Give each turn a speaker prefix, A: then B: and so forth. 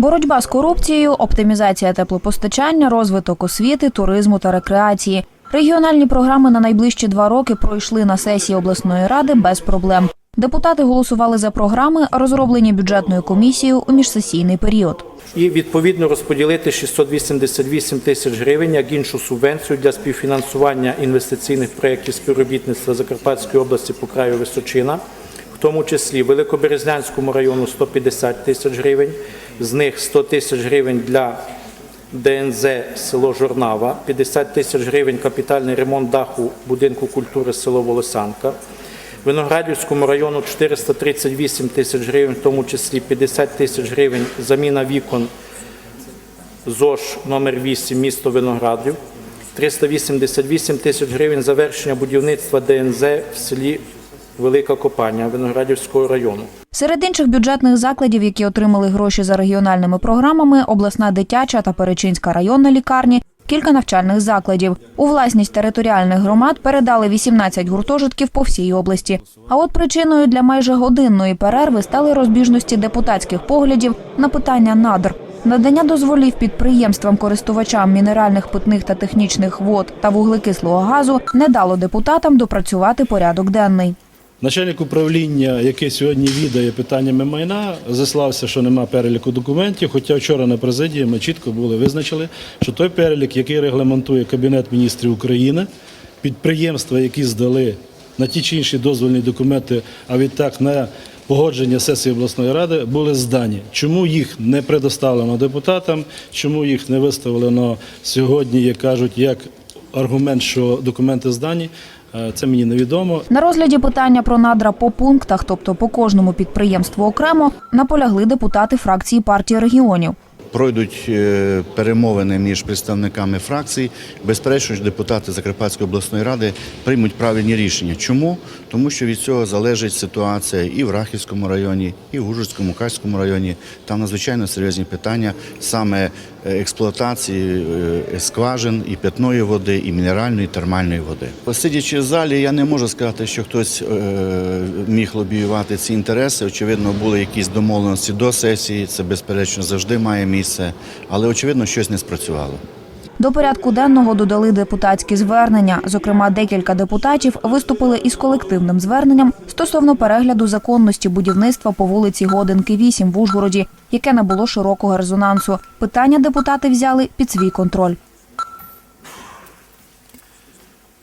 A: Боротьба з корупцією, оптимізація теплопостачання, розвиток освіти, туризму та рекреації. Регіональні програми на найближчі два роки пройшли на сесії обласної ради без проблем. Депутати голосували за програми, розроблені бюджетною комісією у міжсесійний період.
B: і відповідно розподілити 688 тисяч гривень як іншу субвенцію для співфінансування інвестиційних проєктів співробітництва Закарпатської області по краю Височина, тому числі Великоберезнянському району 150 тисяч гривень, з них 100 тисяч гривень для ДНЗ село Жорнава, 50 тисяч гривень капітальний ремонт даху будинку культури село Волосянка. Виноградівському району 438 тисяч гривень, в тому числі 50 тисяч гривень заміна вікон ЗОЖ номер 8 місто Виноградів, 388 тисяч гривень завершення будівництва ДНЗ в селі Велика Копання Виноградівського району.
A: Серед інших бюджетних закладів, які отримали гроші за регіональними програмами, обласна дитяча та Перечинська районна лікарні, кілька навчальних закладів. У власність територіальних громад передали 18 гуртожитків по всій області. А от причиною для майже годинної перерви стали розбіжності депутатських поглядів на питання надр. Надання дозволів підприємствам користувачам мінеральних питних та технічних вод та вуглекислого газу не дало депутатам допрацювати порядок денний.
C: Начальник управління, який сьогодні відає питаннями майна, заслався, що нема переліку документів. Хоча вчора на президії ми чітко були визначили, що той перелік, який регламентує Кабінет міністрів України, підприємства, які здали на ті чи інші дозвольні документи, а відтак на погодження сесії обласної ради, були здані. Чому їх не предоставлено депутатам? Чому їх не виставлено сьогодні, як кажуть, як аргумент, що документи здані? е, Це мені невідомо.
A: На розгляді питання про надра по пунктах, тобто по кожному підприємству окремо, наполягли депутати фракції партії регіонів.
D: Пройдуть е, перемовини між представниками фракцій. Безперечно, що депутати Закарпатської обласної ради приймуть правильні рішення. Чому? Тому що від цього залежить ситуація і в Рахівському районі, і в Ужгородському, Каському районі. Там надзвичайно серйозні питання саме е, експлуатації е, скважин і питної води, і мінеральної, і термальної води. Сидячи в залі, я не можу сказати, що хтось міг лобіювати ці інтереси. Очевидно, були якісь домовленості до сесії. Це безперечно завжди має місце, але очевидно, щось не спрацювало.
A: До порядку денного додали депутатські звернення. Зокрема, декілька депутатів виступили із колективним зверненням стосовно перегляду законності будівництва по вулиці Годинки 8 в Ужгороді, яке набуло широкого резонансу. Питання депутати взяли під свій контроль.